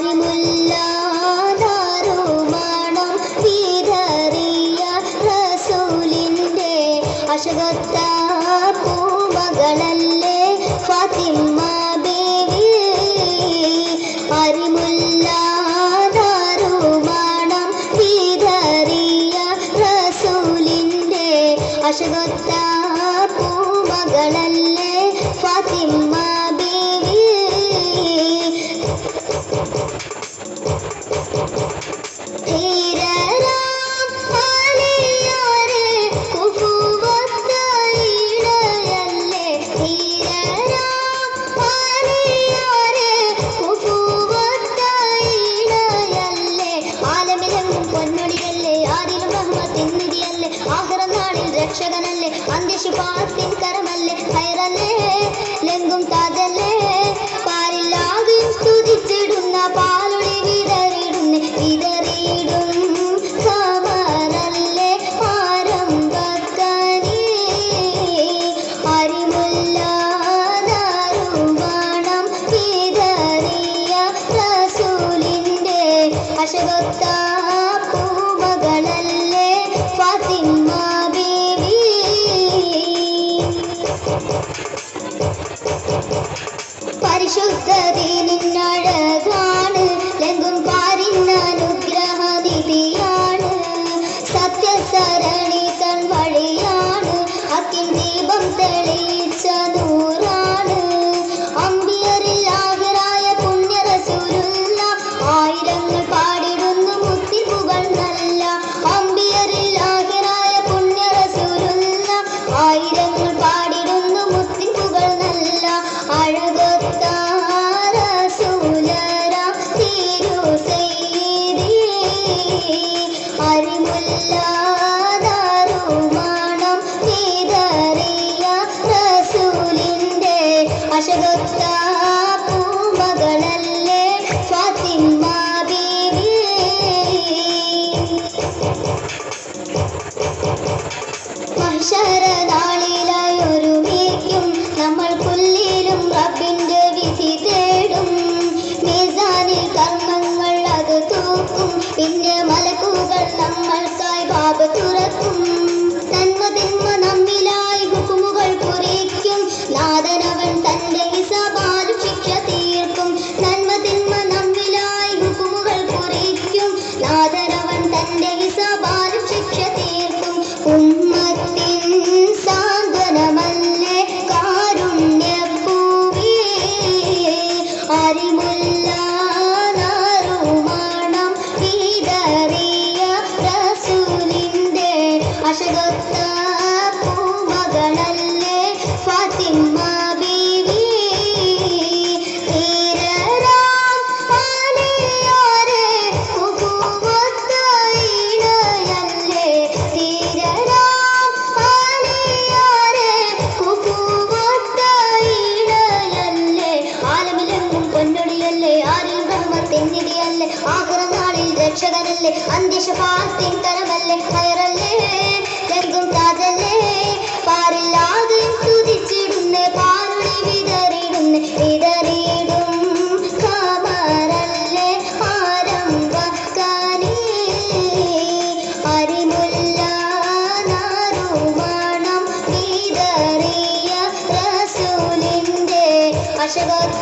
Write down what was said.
അരിമുല്ല ദാരുമണം വിതറിയ റസൂലിന്റെ പൂമകളല്ലേ ഫാത്തിമ്മ റസൂലിന്റെ പൂമകളല്ലേ ഫാത്തിമ രക്ഷകനല്ലേ അന്ത്യശുപാത്തിൻ കരമല്ലേ ഹൈറല്ലേ ലെങ്കും താജല്ലേ പാലില്ലാതെയും സ്തുതിച്ചിടുന്ന പാലൊളി വിതറിടുന്ന വിതറിയിടും കമറല്ലേ ആരം റസൂലിന്റെ അശകത്ത പരിശുദ്ധ ദീനിനഴകാണ് മഹിഷരനാളിലായി ഒരുമിക്കും നമ്മൾ വിധി തേടും. കർമ്മങ്ങൾ അത് പിന്നെ മലക്കുകൾ നമ്മിലായി തീർക്കും. നമ്മിലായി നിധിയല്ലേ ആഖിറ നാളിൽ രക്ഷകനല്ലേ അന്ത്യശപാത്തിൻ കരമല്ലേ ഹൈറല്ലേ രംഗം താജല്ലേ പാറില്ലാതെ തുതിച്ചിടുന്നേ പാറി വിതറിടും വിതറിയിടും. റസൂലിന്റെ അശകത്ത